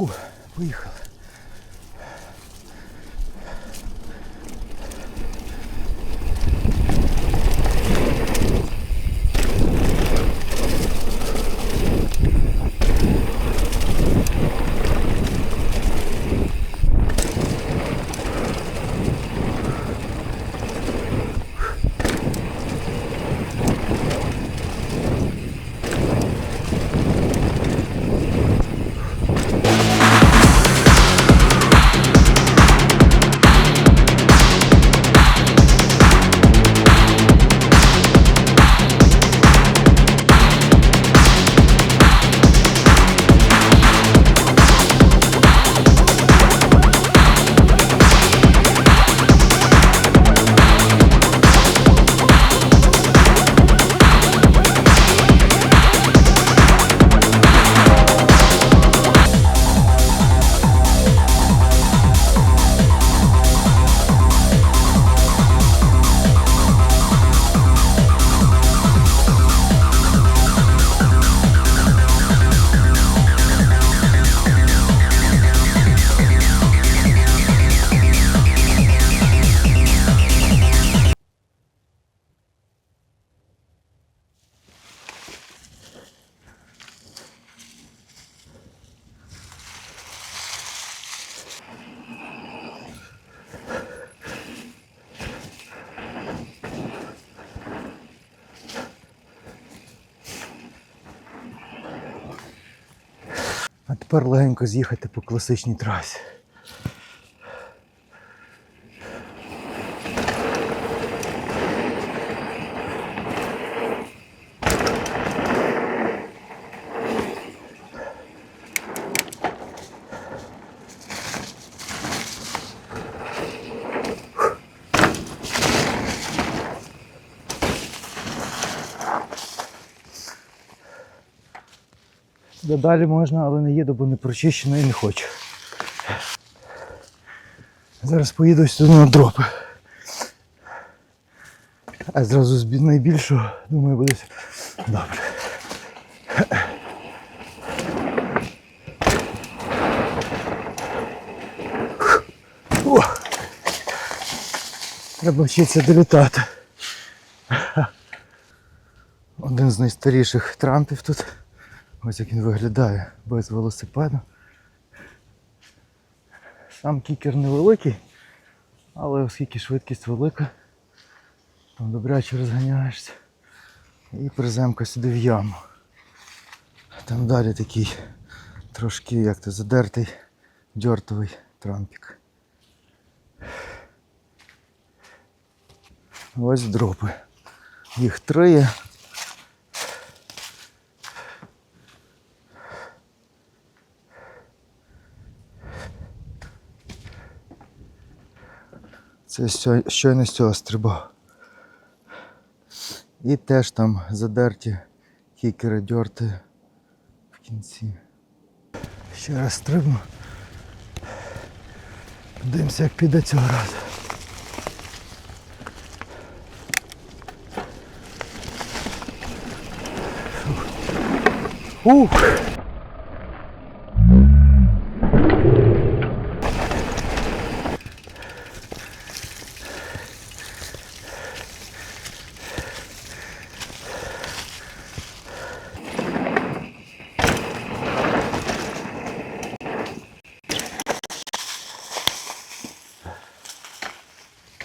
Фу, поїхали. Тепер легенько з'їхати по класичній трасі. Далі можна, але не їду, бо не прочищено і не хочу. Зараз поїду туди на дропи. А зразу з найбільшого, думаю, буде добре. О! Треба вчитися долітати. Один з найстаріших трампів тут. Ось як він виглядає без велосипеда. Сам кікер невеликий, але оскільки швидкість велика, там добряче розганяєшся. І приземка сюди в яму. Там далі такий трошки як то задертий дьортовий трампік. Ось дропи. Їх три. Це щойно з цього стрибав. І теж там задерті кікери дьорти в кінці. Ще раз стрибну. Дивимося, як піде цього разу. Ух!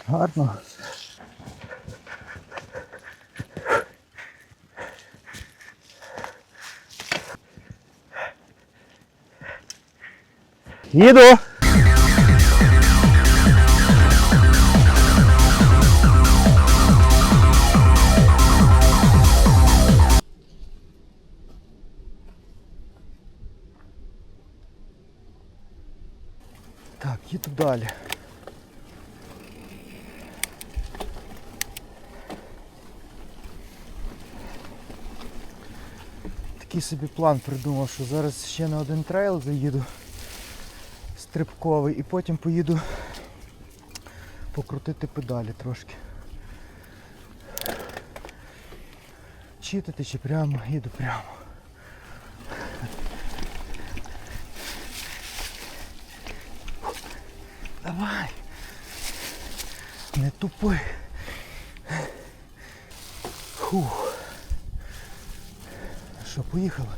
Гарно. Їду. Так, їду далі. Такий собі план придумав, що зараз ще на один трейл заїду стрибковий і потім поїду покрутити педалі трошки. Читати чи прямо, їду прямо. Давай. Не тупи. Фух. Що, поїхала?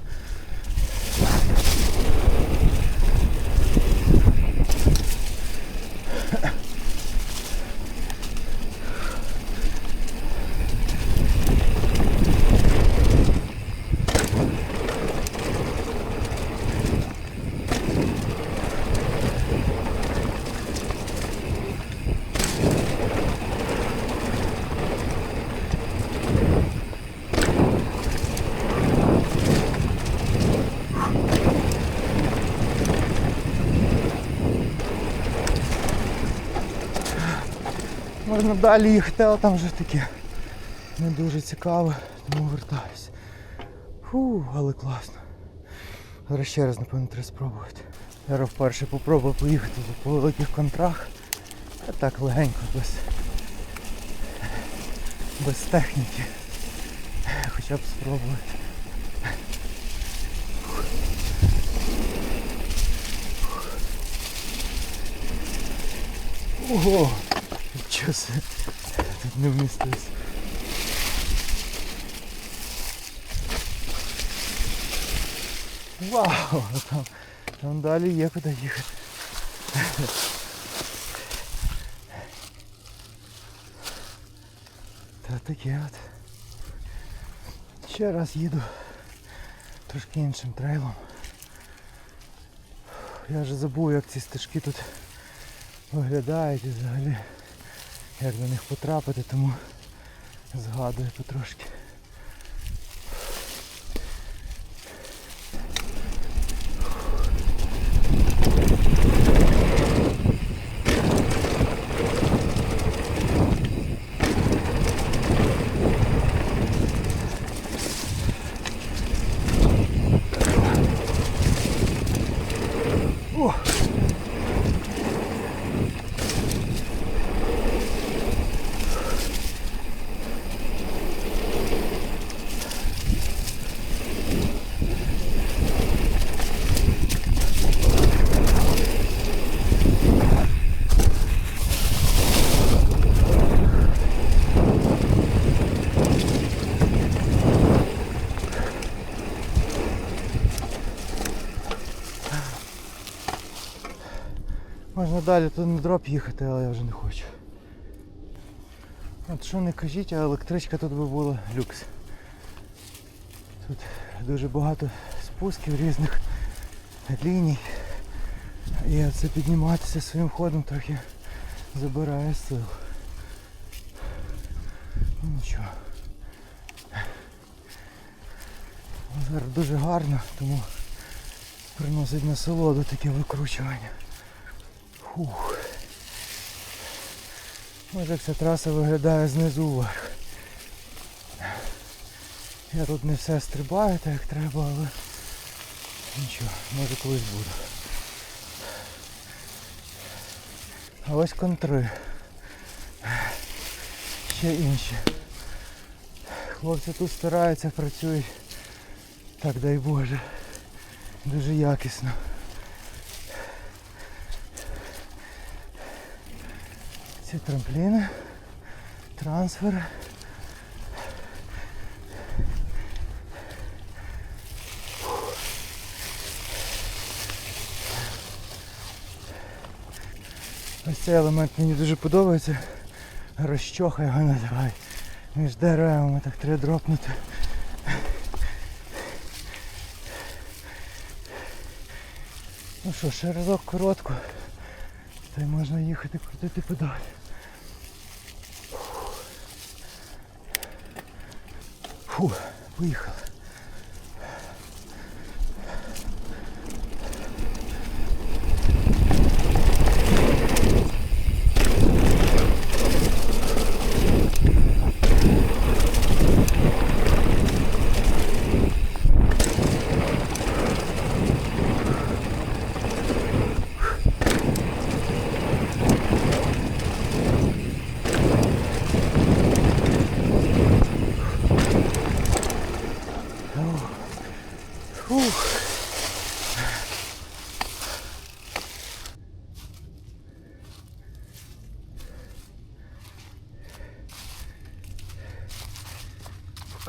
Можна далі їхати, але там вже таке не дуже цікаво, тому вертаюся. Фу, але класно. Зараз ще раз, напевно, треба спробувати. Зараз вперше попробую поїхати по великих контрах. А так легенько, без, без техніки. Хоча б спробувати. Ого! Нічого себе. Тут не вмістився. Вау! Там, там далі є куди їхати. Та таке от. Ще раз їду трошки іншим трейлом. Я вже забув, як ці стежки тут виглядають і взагалі як до них потрапити, тому згадую потрошки. Можна далі тут на дроп їхати, але я вже не хочу. От що не кажіть, а електричка тут би була люкс. Тут дуже багато спусків різних ліній. І це підніматися своїм ходом трохи забирає сил. Ну нічого. Зараз дуже гарно, тому приносить насолоду таке викручування. Фух. Може як ця траса виглядає знизу вверх. Я тут не все стрибаю так як треба, але нічого, може колись буду. А ось контри. Ще інші. Хлопці тут стараються, працюють. Так дай Боже. Дуже якісно. Ці трампліни, трансфери. Ось цей елемент мені дуже подобається. Розчоха його називають. Між деревами так треба дропнути. Ну що, ще разок коротко. Й можна їхати крутити педаль. Фу, поїхали.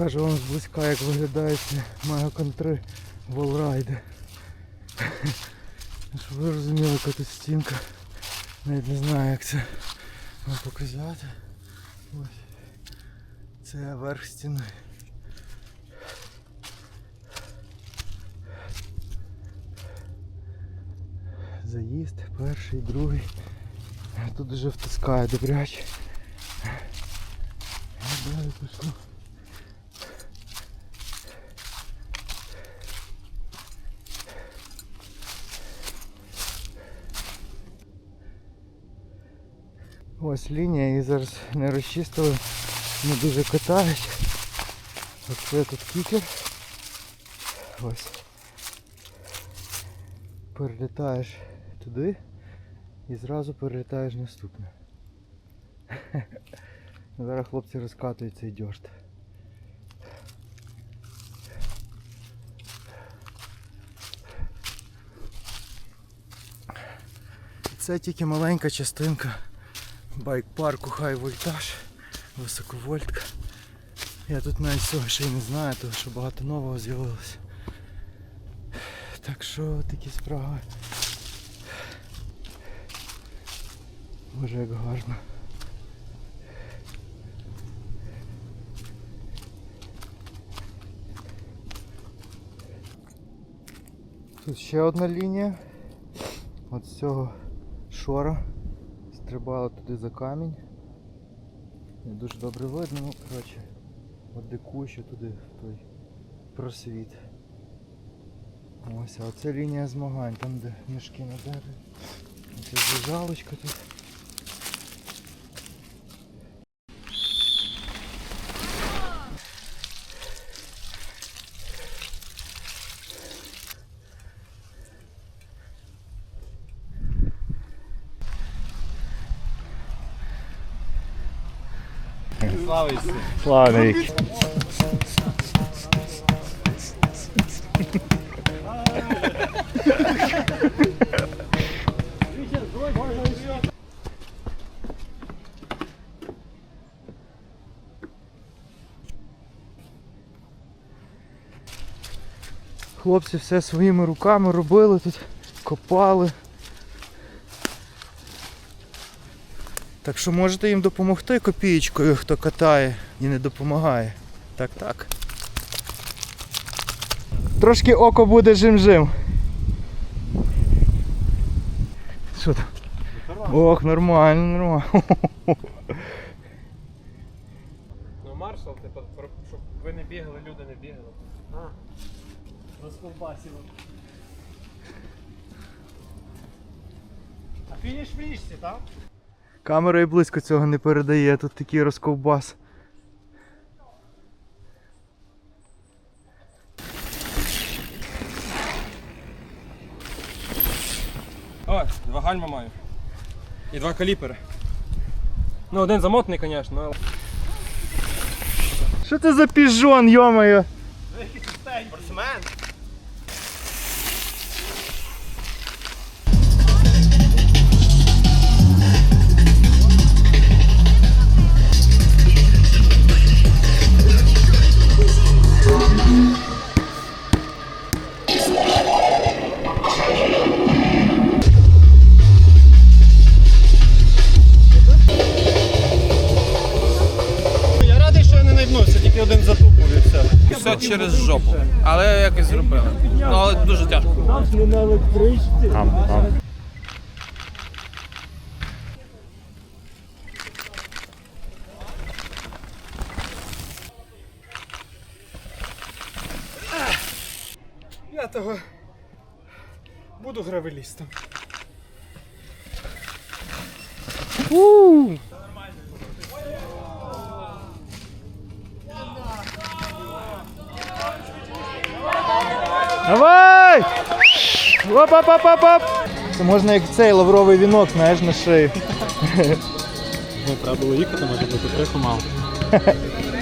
Покажу вам зблизька, як виглядає ці мегаконтри волрайди. Щоб ви розуміли, яка тут стінка. Навіть не знаю, як це вам показати. Ось. Це верх стіни. Заїзд, перший, другий. Тут дуже втискає добряче. Далі пішло. Ось лінія, її зараз не розчистили, не дуже катають. Оце тут кікер. Ось. Перелітаєш туди і зразу перелітаєш наступне. Зараз хлопці розкатують цей дьорт. Це тільки маленька частинка байк-парку Хай Вольтаж, високовольтка. Я тут навіть цього ще й не знаю, тому що багато нового з'явилося. Так що такі справи. Боже, як гарно. Тут ще одна лінія. От з цього шора. Стрибала туди за камінь. Не дуже добре видно, ну коротше. От куща туди в той просвіт. Ось, а оце лінія змагань, там де мішки на дереві. Оце зажалочка тут. Слава навіки. Хлопці все своїми руками робили тут, копали. Так що можете їм допомогти копієчкою, хто катає і не допомагає. Так, так. Трошки око буде жим-жим. Що там? Ох, нормально, нормально. Ну, маршал, типу, щоб ви не бігали, люди не бігали. А, розковбасило. А фініш в річці, так? Камера і близько цього не передає, тут такий розковбас. О, два гальма маю. І два каліпери. Ну, один замотний, звісно, але. Що це за піжон, йомаю? Спортсмен! Через жопу. Але якось зробили. Ну, але дуже тяжко. Я того буду гравелістом. Давай! оп оп оп оп оп Це можна як цей лавровий вінок, знаєш, на шию. Ну, треба було їхати, може бути трохи мало.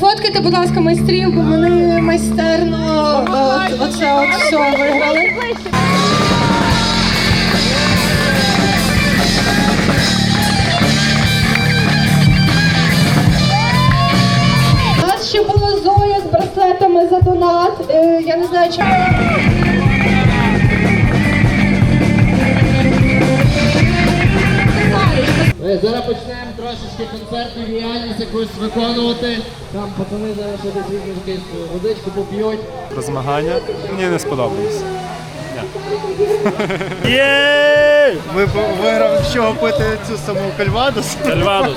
Пофоткайте, будь ласка, майстрів, бо вони майстерно е, от, оце от все виграли. У нас ще була Зоя з браслетами за донат. Е, Я не знаю, чи. Е, Зараз почнемо трошечки концертну діяльність якусь виконувати. Там пацани зараз якусь водичку поп'ють. Про змагання мені не сподобалось. виграли виграв чого пити цю саму кальвадос? Ельвадус.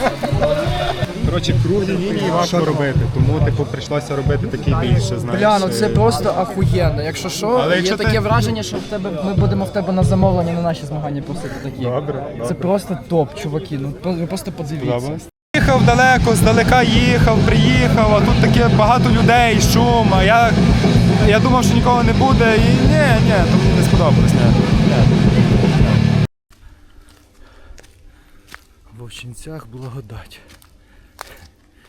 Коротше, круглі лінії важко робити, тому типу прийшлося робити такі більше, знаєш. Бля, ну це е, просто ахуєнно. Якщо що, Але є якщо таке ти- враження, що в тебе ми будемо в тебе на замовлення на наші змагання просити такі. Добре, Це добре. просто топ, чуваки. Ну ви просто подивіться. Сподобалось? Їхав далеко, здалека їхав, приїхав, а тут таке багато людей, шум, а я, я думав, що нікого не буде, і ні, ні, то мені не сподобалось, ні. ні. В Овчинцях благодать.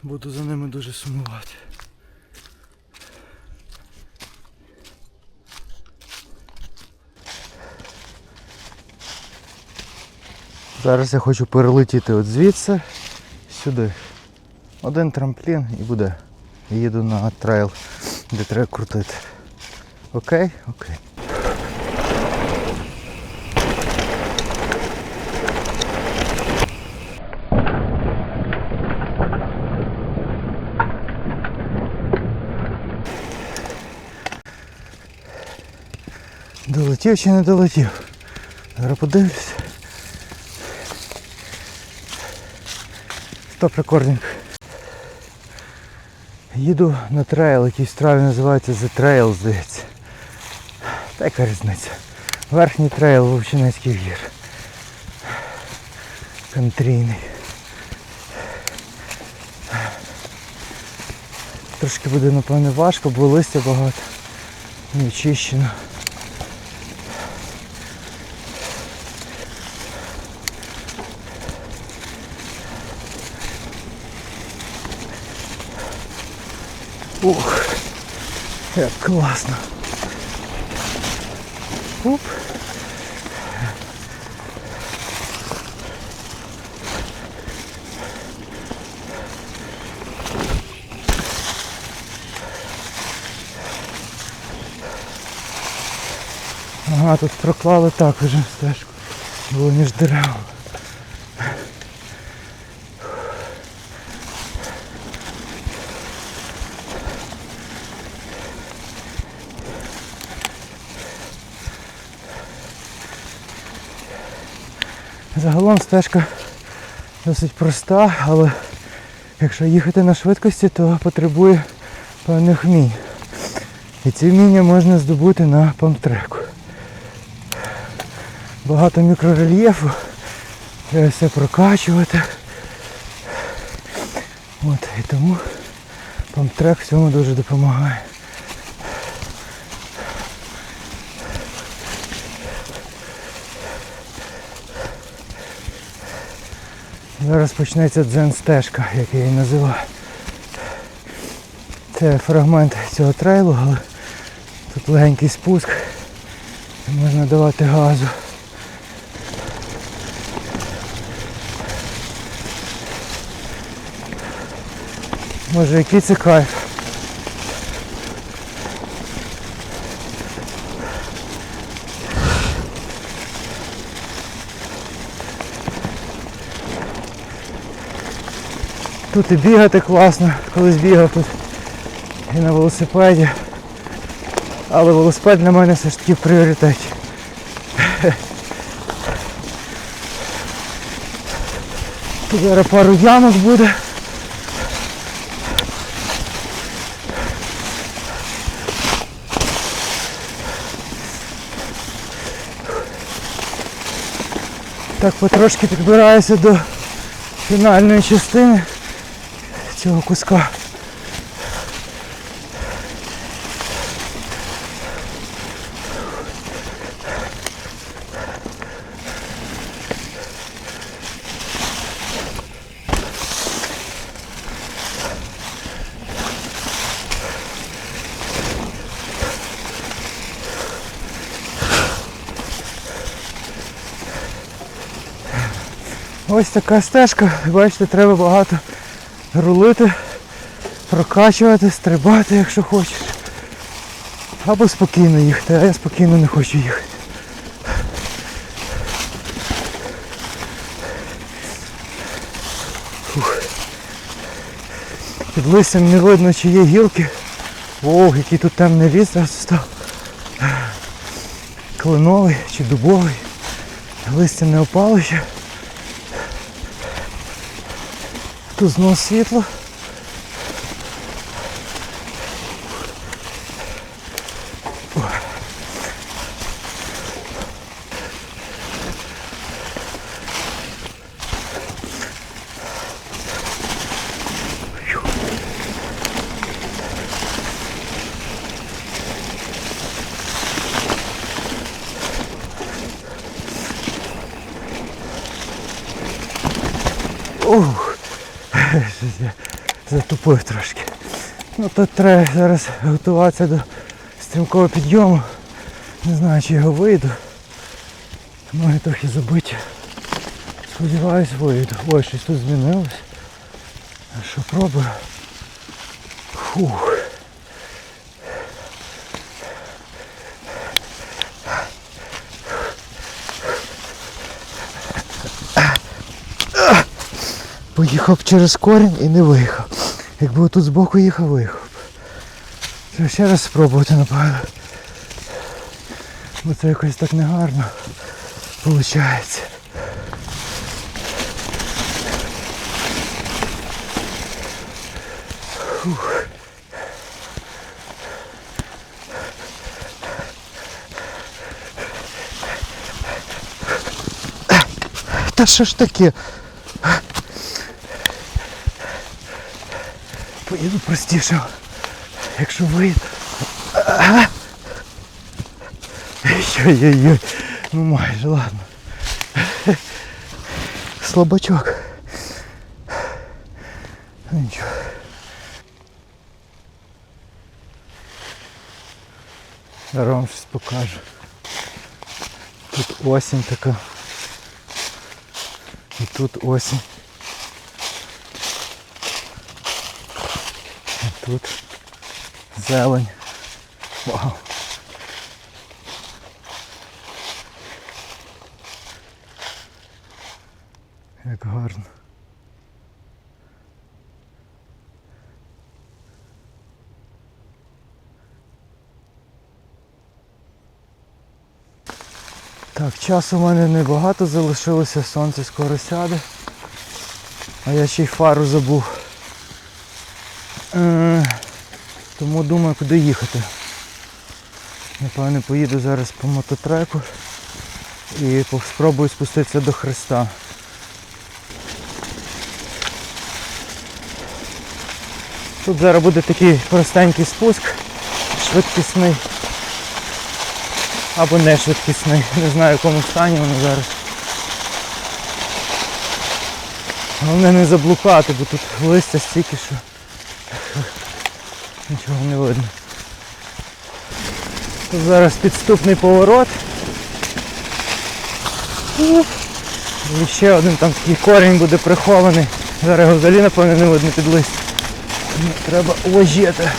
Буду за ними дуже сумувати. Зараз я хочу перелетіти от звідси сюди. Один трамплін і буде. Їду на трейл, де треба крутити. Окей? Окей. Долетів чи не долетів? Зараз подивлюся. Стоп рекординг. Їду на трейл, який в траві називається The Trail, здається. Та яка різниця. Верхній трейл Вовчинецьких гір. Контрійний. Трошки буде, напевне, важко, бо листя багато. Не очищено. Ух, як класно. Оп. Ага, тут проклали так уже стежку. Було між деревами. Загалом стежка досить проста, але якщо їхати на швидкості, то потребує певних вмінь. І ці вміння можна здобути на памптреку. Багато мікрорельєфу, треба все прокачувати. От, і тому памптрек в цьому дуже допомагає. Зараз почнеться дзен-стежка, як я її називаю. Це фрагмент цього трейлу, але тут легенький спуск. Можна давати газу. Може який це кайф. Тут і бігати класно, колись бігав тут і на велосипеді. Але велосипед для мене все ж таки в пріоритеті. Тут зараз пару ямок буде. Так потрошки підбираюся до фінальної частини цього куска. Ось така стежка, бачите, треба багато рулити, прокачувати, стрибати, якщо хочеш. Або спокійно їхати, а я спокійно не хочу їхати. Під листям не видно, чи є гілки. Ох, який тут темний ліс зараз став. Кленовий чи дубовий. Листя не опало ще. Тут знову світло. затупив трошки. Ну тут треба зараз готуватися до стрімкого підйому. Не знаю, чи його вийду. Ноги трохи забиті. Сподіваюсь, вийду. Ой, щось тут змінилось. Що пробую? Фух. Поїхав через корінь і не виїхав. Якби тут збоку їхав, виїхав. Треба ще раз спробувати, напевно. Бо це якось так негарно виходить. Та що ж таке? Поїду простіше, якщо вийду. Ой-ой-ой, ну майже, ладно. Слабачок. Ну, Нічого. Зараз вам щось покажу. Тут осінь така. І тут осінь. Тут зелень. Вау. Як гарно. Так, часу в мене небагато залишилося, сонце скоро сяде. А я ще й фару забув. Е, тому думаю, куди їхати. Напевне, поїду зараз по мототреку і спробую спуститися до Хреста. Тут зараз буде такий простенький спуск, швидкісний. Або не швидкісний. Не знаю в якому стані воно зараз. Головне не заблукати, бо тут листя стільки, що нічого не видно. Зараз підступний поворот. І ще один там такий корінь буде прихований. Зараз його взагалі напевно не видно під листя. Ну, Треба уважити.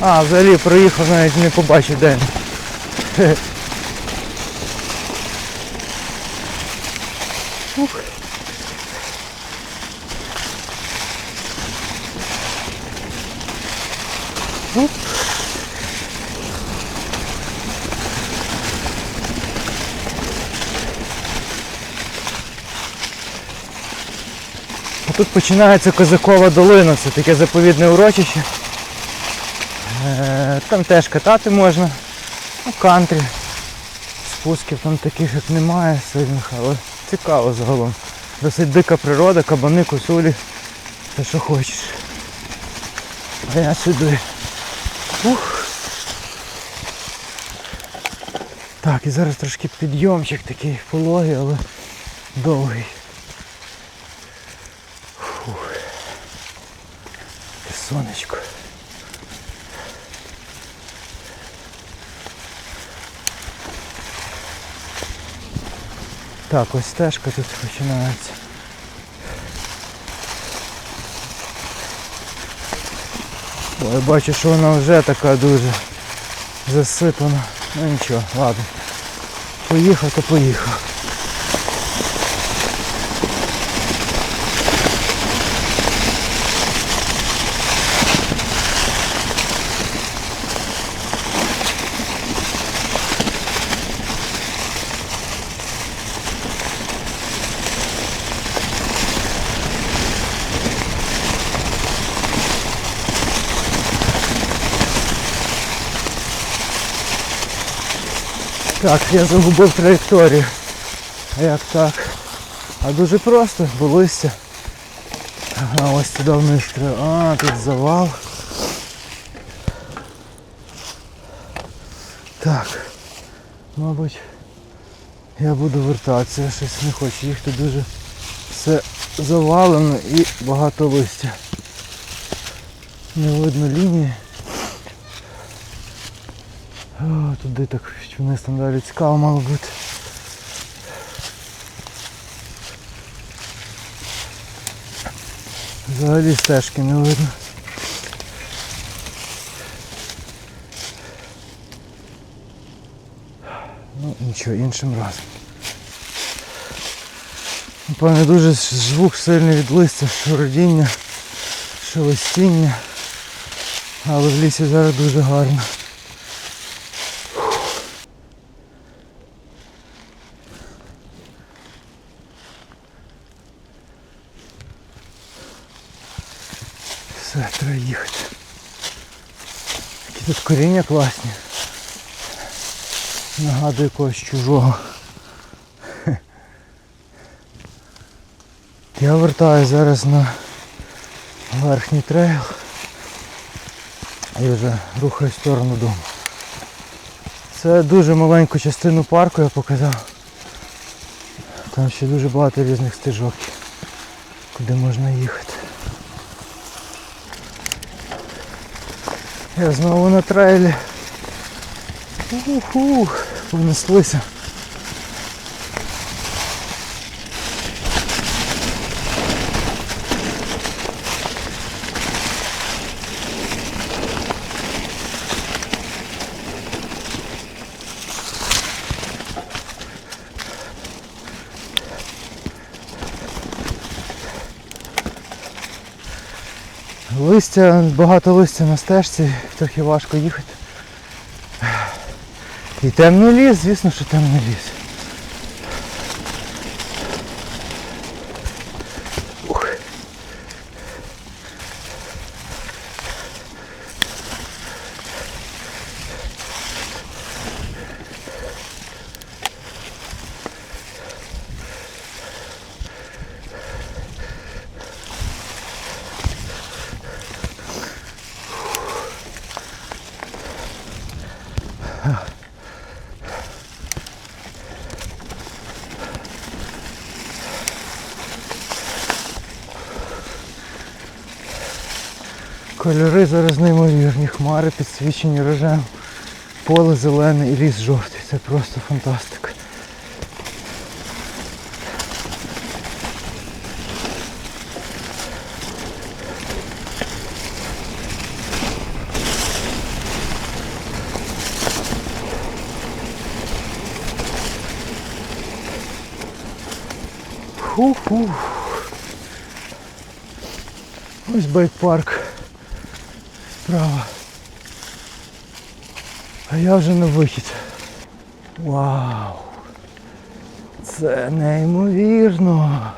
А, взагалі проїхав, навіть не побачив де. Ух. Тут починається Козакова долина, це таке заповідне урочище. Е, Там теж катати можна. Ну, кантрі. Спусків там таких як немає сильних, але цікаво загалом. Досить дика природа, кабани, косулі, все що хочеш. А я сюди. Ух. Так, і зараз трошки підйомчик такий пологий, але довгий. Фух. Сонечко. Так, ось стежка тут починається. Ой, бачу, що вона вже така дуже засипана. Ну нічого, ладно. Поїхав, то поїхав. Так, я загубив траєкторію. А як так? А дуже просто, бо листя. Ага, ось туди вниз треба. А, тут завал. Так. Мабуть, я буду вертатися, я щось не хочу. Їх тут дуже все завалено і багато листя. Не видно лінії. Туди так вниз там далі цікаво мало бути. Взагалі стежки не видно. Ну нічого, іншим разом. Напевне, дуже звук сильний від листя, шуродіння, шелестіння. Але в лісі зараз дуже гарно. Все, треба їхати. Які тут коріння класні. Нагадує когось чужого. Я вертаю зараз на верхній трейл і вже рухаюсь в сторону дому. Це дуже маленьку частину парку я показав. Там ще дуже багато різних стежок, куди можна їхати. Я знову на трейлі. Уху, понеслися. Листя, багато листя на стежці, трохи важко їхати. І темний ліс, звісно, що темний ліс. Кольори зараз неймовірні, хмари підсвічені рожем, поле зелене і ліс жовтий. Це просто фантастика. Фу-фу. Ось байк-парк справа. А я вже на вихід. Вау! Це неймовірно.